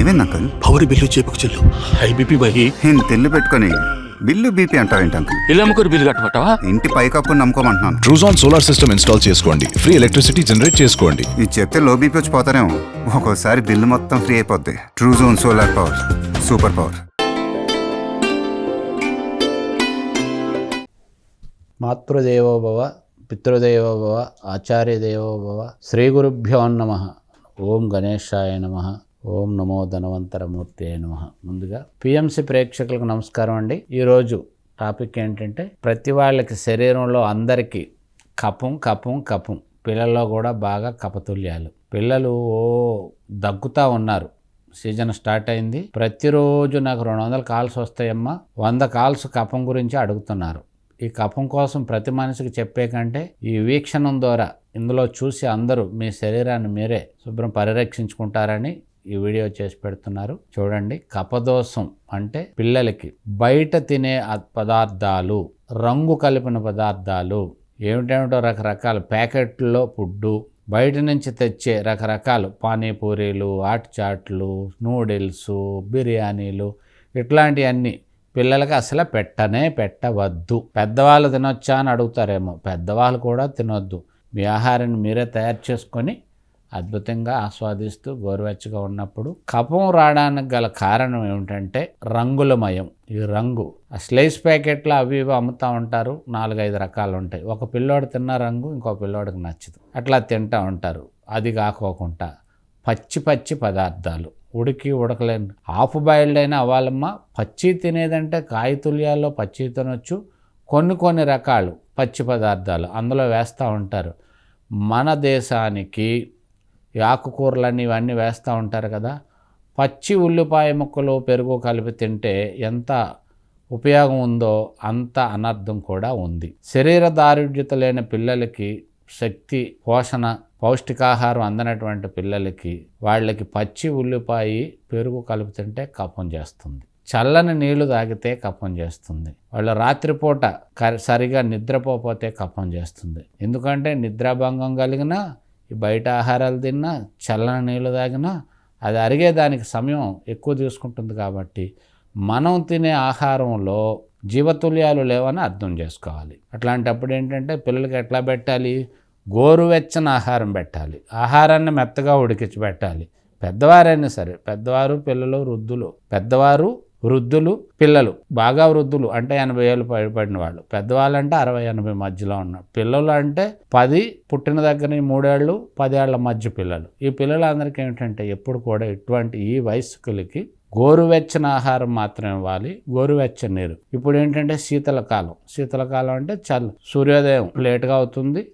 ఏమైంది అంకుల్? పౌరి బిల్లు చేపుకు చెల్లు. హై బీపీ బహి నేను తెల్లు పెట్టుకొని బిల్లు బీపీ అంటావేంటి అంకుల్? ఇల్లు అమ్ముకొని బిల్లు కట్టమంటావా? ఇంటి పైకప్పు నమ్ముకోమంటున్నాను. ట్రూజాన్ సోలార్ సిస్టమ్ ఇన్స్టాల్ చేసుకోండి. ఫ్రీ ఎలక్ట్రిసిటీ జనరేట్ చేసుకోండి. ఇది చెప్తే లో బీపీ వచ్చి పోతారేమో. ఒక్కోసారి బిల్లు మొత్తం ఫ్రీ అయిపోద్ది. Truzon solar power super power మాతృదేవో భవ పితృదేవో భవ ఆచార్యదేవో భవ శ్రీ గురుభ్యో నమ. ఓం గణేశాయ నమ. ఓం నమో ధనవంతరమూర్తి నమ. ముందుగా పిఎంసి ప్రేక్షకులకు నమస్కారం అండి. ఈరోజు టాపిక్ ఏంటంటే ప్రతి వాళ్ళకి శరీరంలో అందరికీ కపం కపం కఫం పిల్లల్లో కూడా బాగా కపతుల్యాలు. పిల్లలు ఓ దగ్గుతా ఉన్నారు. సీజన్ స్టార్ట్ అయింది. ప్రతిరోజు నాకు రెండు వందల కాల్స్ వస్తాయమ్మా. వంద కాల్స్ కఫం గురించి అడుగుతున్నారు. ఈ కఫం కోసం ప్రతి మనిషికి చెప్పే కంటే ఈ వీక్షణం ద్వారా ఇందులో చూసి అందరూ మీ శరీరాన్ని మీరే శుభ్రం పరిరక్షించుకుంటారని ఈ వీడియో చేసి పెడుతున్నారు. చూడండి కపదోషం అంటే పిల్లలకి బయట తినే పదార్థాలు రంగు కలిపిన పదార్థాలు ఏమిటేమిటో రకరకాల ప్యాకెట్లో ఫుడ్డు బయట నుంచి తెచ్చే రకరకాలు పానీపూరీలు ఆట్చాట్లు నూడిల్స్ బిర్యానీలు ఇట్లాంటివన్నీ పిల్లలకి అసలు పెట్టనే పెట్టవద్దు. పెద్దవాళ్ళు తినొచ్చా అని అడుగుతారేమో. పెద్దవాళ్ళు కూడా తినొద్దు. మీ ఆహారాన్ని మీరే తయారు చేసుకొని అద్భుతంగా ఆస్వాదిస్తూ గోరువెచ్చగా ఉన్నప్పుడు కఫం రావడానికి గల కారణం ఏమిటంటే రంగులమయం. ఈ రంగు ఆ స్లైస్ ప్యాకెట్లు అవి ఇవి అమ్ముతూ ఉంటారు. నాలుగైదు రకాలు ఉంటాయి. ఒక పిల్లోడు తిన్న రంగు ఇంకో పిల్లోడికి నచ్చదు. అట్లా తింటూ ఉంటారు. అది కాకోకుండా పచ్చి పచ్చి పదార్థాలు. ఉడికి ఉడకలేని హాఫ్ బాయిల్డ్ అయినా అవ్వాలమ్మా పచ్చి తినేదంటే కాయతుల్యాల్లో పచ్చి తినొచ్చు. కొన్ని కొన్ని రకాలు పచ్చి పదార్థాలు అందులో వేస్తూ ఉంటారు. మన దేశానికి ఈ ఆకుకూరలన్నీ ఇవన్నీ వేస్తూ ఉంటారు కదా. పచ్చి ఉల్లిపాయ ముక్కలు పెరుగు కలిపి తింటే ఎంత ఉపయోగం ఉందో అంత అనర్థం కూడా ఉంది. శరీర దారుఢ్యత లేని పిల్లలకి శక్తి పోషణ పౌష్టికాహారం అందనటువంటి పిల్లలకి వాళ్ళకి పచ్చి ఉల్లిపాయ పెరుగు కలుపు తింటే కఫం చేస్తుంది. చల్లని నీళ్ళు తాగితే కఫం చేస్తుంది. వాళ్ళు రాత్రిపూట క- సరిగా నిద్రపోతే కఫం చేస్తుంది. ఎందుకంటే నిద్రాభంగం కలిగినా ఈ బయట ఆహారాలు తిన్నా చల్లని నీళ్ళు తాగినా అది అరిగేదానికి సమయం ఎక్కువ తీసుకుంటుంది కాబట్టి మనం తినే ఆహారంలో జీవతుల్యాలు లేవని అర్థం చేసుకోవాలి. అట్లాంటప్పుడు ఏంటంటే పిల్లలకి ఎట్లా పెట్టాలి? గోరువెచ్చని ఆహారం పెట్టాలి. ఆహారాన్ని మెత్తగా ఉడికించి పెట్టాలి. పెద్దవారైనా సరే పెద్దవారు పిల్లలు వృద్ధులు పెద్దవారు వృద్ధులు పిల్లలు బాగా వృద్ధులు అంటే ఎనభై ఏళ్ళు పైబడిన వాళ్ళు. పెద్దవాళ్ళు అంటే అరవై ఎనభై మధ్యలో ఉన్నారు పిల్లలు అంటే పది పుట్టిన దగ్గర మూడేళ్ళు పదేళ్ళ మధ్య పిల్లలు. ఈ పిల్లలందరికీ ఏమిటంటే ఎప్పుడు కూడా ఇటువంటి ఈ వయస్కులకి గోరువెచ్చని ఆహారం మాత్రం ఇవ్వాలి గోరువెచ్చని నీరు. ఇప్పుడు ఏంటంటే శీతలకాలం. శీతలకాలం అంటే చల్ సూర్యోదయం లేటుగా అవుతుంది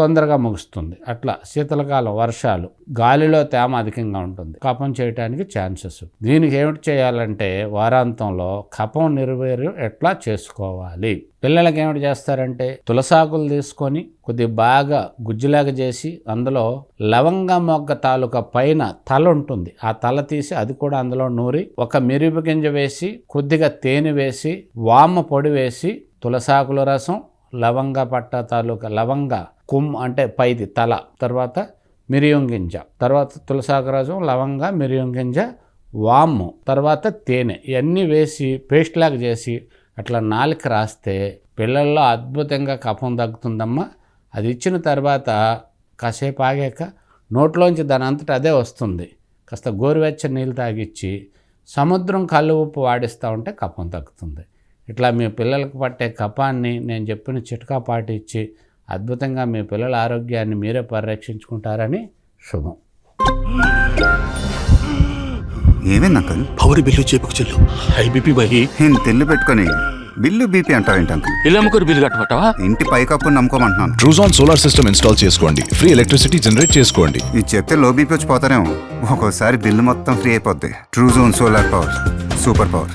తొందరగా ముగుస్తుంది. అట్లా శీతలకాలం వర్షాలు గాలిలో తేమ అధికంగా ఉంటుంది. కఫం చేయడానికి ఛాన్సెస్. దీనికి ఏమిటి చేయాలంటే వారాంతంలో కఫం నిర్వీర్యం ఎట్లా చేసుకోవాలి? పిల్లలకి ఏమిటి చేస్తారంటే తులసాకులు తీసుకొని కొద్ది బాగా గుజ్జులాగా చేసి అందులో లవంగ మొగ్గ తాలూకా పైన తల ఉంటుంది. ఆ తల తీసి అది కూడా అందులో నూరి ఒక మిరుపు గింజ వేసి కొద్దిగా తేనె వేసి వామ పొడి వేసి తులసాకుల రసం లవంగ పట్ట తాలూకా లవంగ కుమ్ అంటే పైది తల. తర్వాత మిరియం గింజ తర్వాత తులసాగరాజం లవంగ మిరియం గింజ వాము. తర్వాత తేనె. ఇవన్నీ వేసి పేస్ట్ లాగా చేసి అట్లా నాలుక రాస్తే పిల్లల్లో అద్భుతంగా కఫం తగ్గుతుందమ్మా. అది ఇచ్చిన తర్వాత కాసేపు ఆగాక నోట్లోంచి దాని అంతటా అదే వస్తుంది. కాస్త గోరువెచ్చని నీళ్ళు తాగిచ్చి సముద్రం కళ్ళు ఉప్పు వాడిస్తూ ఉంటే కఫం తగ్గుతుంది. ఇట్లా మీ పిల్లలకు పట్టే కఫాన్ని నేను చెప్పిన చిట్కా పాటించి అద్భుతంగా మీ పిల్లల ఆరోగ్యాన్ని మీరే పరిరక్షించుకుంటారని శుభం. ఏమైంది అంకుల్? పౌరి బిల్లు చేపుకు చెల్లు. హై బీపీ బహి నేను తెల్లు పెట్టుకొని బిల్లు బీపీ అంటావేంటి అంకుల్? ఇల్లు అమ్ముకొని బిల్లు కట్టమంటావా? ఇంటి పైకప్పు నమ్ముకోమంటున్నాను. ట్రూజాన్ సోలార్ సిస్టమ్ ఇన్స్టాల్ చేసుకోండి. ఫ్రీ ఎలక్ట్రిసిటీ జనరేట్ చేసుకోండి. ఇది చెప్తే లో బీపీ వచ్చి పోతారేమో ఒక్కోసారి బిల్లు మొత్తం ఫ్రీ అయిపోద్ది. True zone solar power super power